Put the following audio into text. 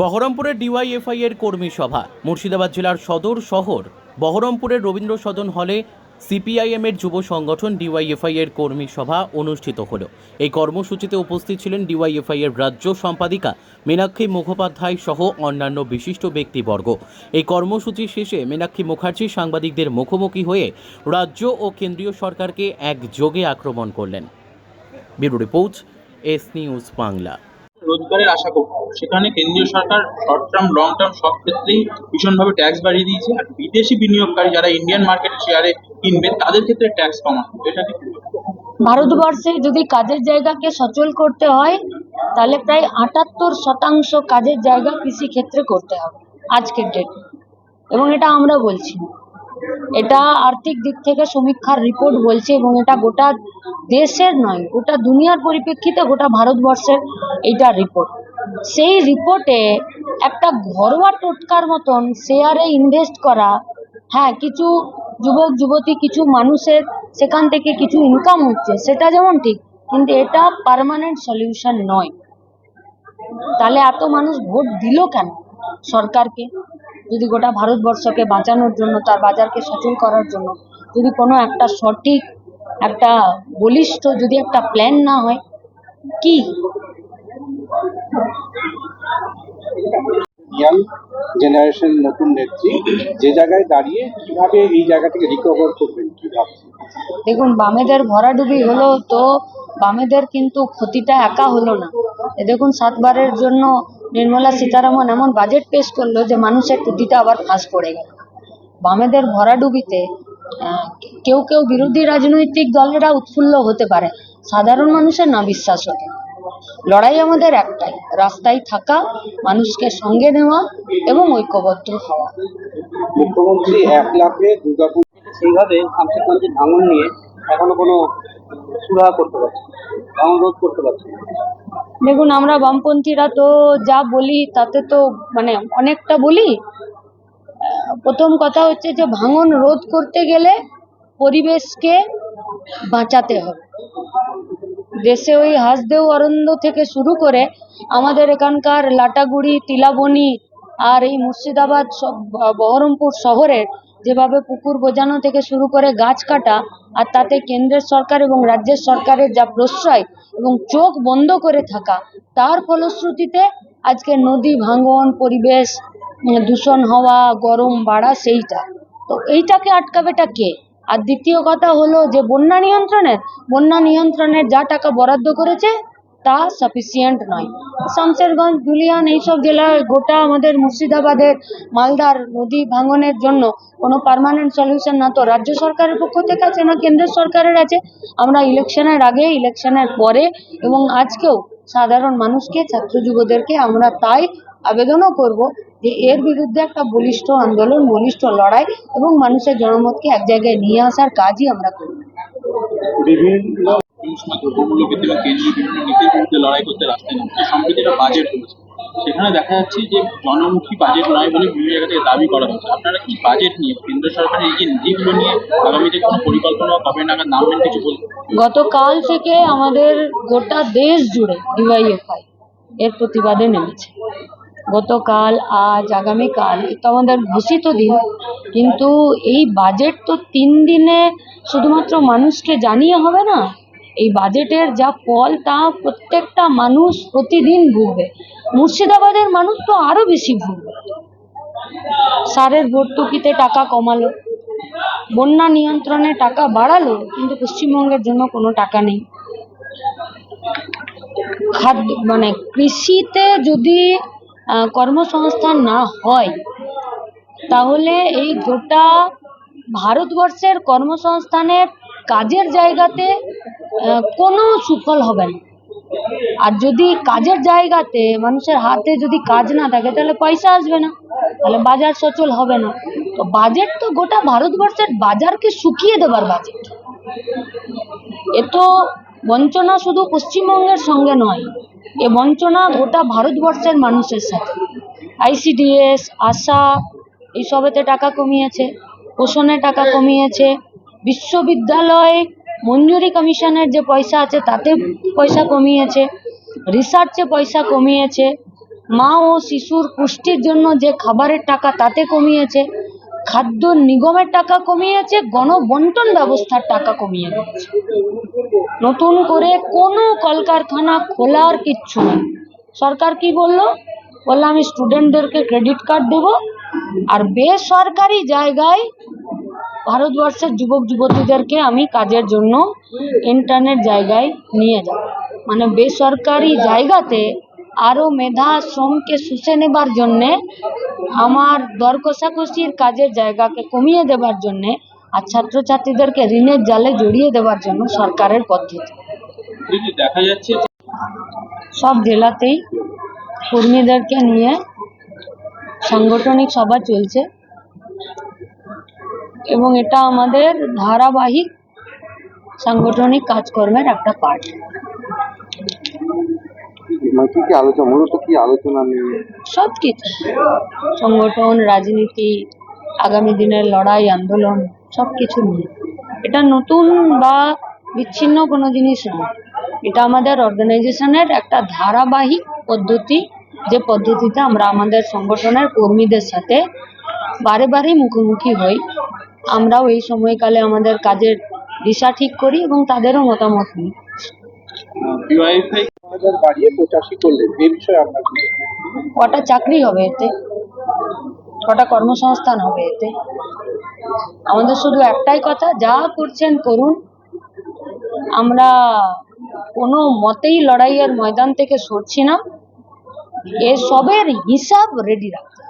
বহরমপুরের ডিওয়াইএফআই এর কর্মী সভা। মুর্শিদাবাদ জেলার সদর শহর বহরমপুরের রবীন্দ্র সদন হলে সিপিআইএম এর যুব সংগঠন ডিওয়াইএফআই এর কর্মী সভা অনুষ্ঠিত হল। এই কর্মসূচিতে উপস্থিত ছিলেন ডিওয়াইএফআই এর রাজ্য সম্পাদিকা মীনাক্ষী মুখোপাধ্যায় সহ অন্যান্য বিশিষ্ট ব্যক্তিবর্গ। এই কর্মসূচি শেষে মীনাক্ষী মুখার্জি সাংবাদিকদের মুখোমুখি হয়ে রাজ্য ও কেন্দ্রীয় সরকারকে একযোগে আক্রমণ করলেন। Bureau report, S news Bangla. রোজগারের আশা করতে। সেখানে কেন্দ্রীয় সরকার শর্ট টার্ম লং টার্ম সব ক্ষেত্রেই ভীষণভাবে ট্যাক্স বাড়িয়ে দিয়েছে আর বিদেশি বিনিয়োগকারী যারা ইন্ডিয়ান মার্কেটে শেয়ারে কিনবে, তাদের ক্ষেত্রে ট্যাক্স কমানো এটা কি ভারতবর্ষে যদি কাজের জায়গাকে সচল করতে হয়, তাহলে প্রায় আটাত্তর শতাংশ কাজের জায়গা কৃষি ক্ষেত্রে করতে হবে, আজকের ডেট এবং এটা আমরা বলছি। এটা আর্থিক দিক থেকে সমীক্ষার রিপোর্ট বলছে এবং এটা গোটা দেশের নয়, গোটা দুনিয়ার পরিপ্রেক্ষিতে গোটা ভারতবর্ষের এইটা রিপোর্ট সেই রিপোর্টে একটা ঘরোয়া টোটকার মতন শেয়ারে ইনভেস্ট করা হ্যাঁ কিছু যুবক, যুবতী, কিছু মানুষের সেখান থেকে কিছু ইনকাম হচ্ছে, সেটা যেমন ঠিক, কিন্তু এটা পার্মানেন্ট সলিউশন নয়। তাহলে এত মানুষ ভোট দিল কেন সরকারকে? যদি গোটা ভারতবর্ষকে বাঁচানোর জন্য তার বাজারকে সচল করার জন্য যদি কোনো একটা সঠিক একটা বলিষ্ঠ যদি একটা প্ল্যান না হয় কি? ইয়াং জেনারেশন নতুন নেত্রী যে জায়গায় দাঁড়িয়ে কীভাবে এই জায়গা থেকে রিকভার করবেন কি ভাবছেন? দেখুন বামেদের ভরাডুবি হলো তো বামেদের কিন্তু ক্ষতিটা একা হলো না। এ দেখুন সাতবারের জন্য নির্মলা সীতারামন এমন বাজেট পেশ করল যে মানুষের টুটিতে আবার ফাঁস পড়ে গেল বামেদের ভরাডুবিতে কেউ কেউ বিরোধী রাজনৈতিক দলেরা উৎফুল্ল হতে পারে, সাধারণ মানুষের না বিশ্বাস হতে লড়াই আমাদের একটাই, রাস্তায় থাকা, মানুষকে সঙ্গে নেওয়া এবং ঐক্যবদ্ধ হওয়া মুখ্যমন্ত্রী এক লাখে দুর্গাপুর সেইভাবে শামশেরগঞ্জের ভাঙন নিয়ে এখনও কোনো সুরাহা করতে পারছে। ভাঙন রোধ করতে পারছে। দেখুন, আমরা বামপন্থীরা তো যা বলি, তাতে তো মানে অনেকটা বলি। প্রথম কথা হচ্ছে যে ভাঙন রোধ করতে গেলে পরিবেশকে বাঁচাতে হবে। দেশে ওই হাসদেও অরণ্য থেকে শুরু করে আমাদের এখানকার লাটাগুড়ি, তিলাবনি আর এই মুর্শিদাবাদ সব বহরমপুর শহরের যেভাবে পুকুর বোজানো থেকে শুরু করে গাছ কাটা আর তাতে কেন্দ্রের সরকার এবং রাজ্যের সরকারের যা প্রশ্রয় এবং চোখ বন্ধ করে থাকা, তার ফলশ্রুতিতে আজকে নদী ভাঙন, পরিবেশ দূষণ হওয়া, গরম বাড়া সেইটা। তো এইটাকে আটকাবেটা কে? আর দ্বিতীয় কথা হলো যে বন্যা নিয়ন্ত্রণের বন্যা নিয়ন্ত্রণের যা টাকা বরাদ্দ করেছে তা সাফিসিয়েন্ট নয়। শামসেরগঞ্জ ধুলিয়ান এইসব জেলায় গোটা আমাদের মুর্শিদাবাদের মালদার নদী ভাঙনের জন্য কোনো পার্মানেন্ট সলিউশন না তো রাজ্য সরকারের পক্ষ থেকে আছে না কেন্দ্রের সরকারের আছে? আমরা ইলেকশনের আগে ইলেকশনের পরে এবং আজকেও সাধারণ মানুষকে, ছাত্র যুবদেরকে আমরা তাই আবেদনও করব যে এর বিরুদ্ধে একটা বলিষ্ঠ আন্দোলন, বলিষ্ঠ লড়াই এবং মানুষের জনমতকে এক জায়গায় নিয়ে আসার কাজই আমরা করব বিভিন্ন সময় কেন্দ্রীয় বিভিন্ন নীতির বিরুদ্ধে লড়াই করতে সম্প্রতি একটা বাজেট সেখানে দেখা যাচ্ছে যে জনমুখী বাজেট নয় বলে বিভিন্ন জায়গা থেকে দাবি করা হচ্ছে। আপনারা কি বাজেট নিয়ে কেন্দ্র সরকারের এই নীতিগুলো নিয়ে আগামীতে কোনো পরিকল্পনা কবে নাগাদ নামবেন কিছু গতকাল থেকে আমাদের গোটা দেশ জুড়ে ডিওয়াইএফআই এর প্রতিবাদে নেমেছে। গতকাল, আজ, আগামীকাল তো আমাদের ঘোষিত দিন, কিন্তু এই বাজেট তো তিন দিনে শুধুমাত্র মানুষকে জানিয়ে হবে না এই বাজেটের যা ফল, তা প্রত্যেকটা মানুষ প্রতিদিন ভুগবে। মুর্শিদাবাদের মানুষ তো আরও বেশি ভুগবে। সারের ভর্তুকিতে টাকা কমালো, বন্যা নিয়ন্ত্রণে টাকা বাড়ালো, কিন্তু পশ্চিমবঙ্গের জন্য কোনো টাকা নেই। খাদ্য মানে কৃষিতে যদি কর্মসংস্থান না হয়, তাহলে এই গোটা ভারতবর্ষের কর্মসংস্থানের কাজের জায়গাতে কোনো সুফল হবে না। আর যদি কাজের জায়গাতে মানুষের হাতে যদি কাজ না থাকে, তাহলে পয়সা আসবে না। তাহলে বাজার সচল হবে না। তো বাজেট তো গোটা ভারতবর্ষের বাজারকে শুকিয়ে দেবার বাজেট এ তো বঞ্চনা শুধু পশ্চিমবঙ্গের সঙ্গে নয়, এ বঞ্চনা গোটা ভারতবর্ষের মানুষের সাথে। আইসিডিএস আশা, এইসবেতে টাকা কমিয়েছে, পোষণে টাকা কমিয়েছে, বিশ্ববিদ্যালয় মঞ্জুরি কমিশনের যে পয়সা আছে, তাতে পয়সা কমিয়েছে। রিসার্চে পয়সা কমিয়েছে। মা ও শিশুর পুষ্টির জন্য যে খাবারের টাকা, তাতে কমিয়েছে। খাদ্য নিগমের টাকা কমিয়েছে, গণবন্টন ব্যবস্থার টাকা কমিয়ে দিয়েছে নতুন করে কোনো কলকারখানা খোলার কিচ্ছু নেই। সরকার কি বলল? বললাম আমি স্টুডেন্টদেরকে ক্রেডিট কার্ড দেবো। আর বেসরকারি জায়গায় ভারতবর্ষের যুবক যুবতীদেরকে আমি কাজের জন্য ইন্টারনেট জায়গায় নিয়ে যাব। মানে বেসরকারি জায়গাতে আরও মেধা শ্রমকে শুষে নেবার জন্যে আমার দর কষাকষির কাজের জায়গাকে কমিয়ে দেবার জন্যে আর ছাত্রছাত্রীদেরকে ঋণের জালে জড়িয়ে দেওয়ার জন্য সরকারের পদ্ধতি। দেখা যাচ্ছে সব জেলাতেই কর্মীদেরকে নিয়ে সাংগঠনিক সভা চলছে। এবং এটা আমাদের ধারাবাহিক সাংগঠনিক কাজকর্মের একটা পার্ট মানে কি কি আলোচনা মূলত কি আলোচনা নিয়ে? সব কিছু। সংগঠন রাজনীতি আগামী দিনের লড়াই আন্দোলন সব কিছু নিয়ে। এটা নতুন বা বিচ্ছিন্ন কোনো জিনিস নয় এটা আমাদের অর্গানাইজেশনের একটা ধারাবাহিক পদ্ধতি। যে পদ্ধতিতে আমরা আমাদের সংগঠনের কর্মীদের সাথে বারে বারে মুখোমুখি হই। আমরাও এই সময়কালে আমাদের কাজের দিশা ঠিক করি এবং তাদেরও মতামত নিই? কটা চাকরি হবে এতে? কটা কর্মসংস্থান হবে এতে? আমাদের শুধু একটাই কথা যা করছেন করুন। আমরা কোনো মতেই লড়াইয়ের ময়দান থেকে সরছি না। এসবের হিসাব রেডি রাখতে।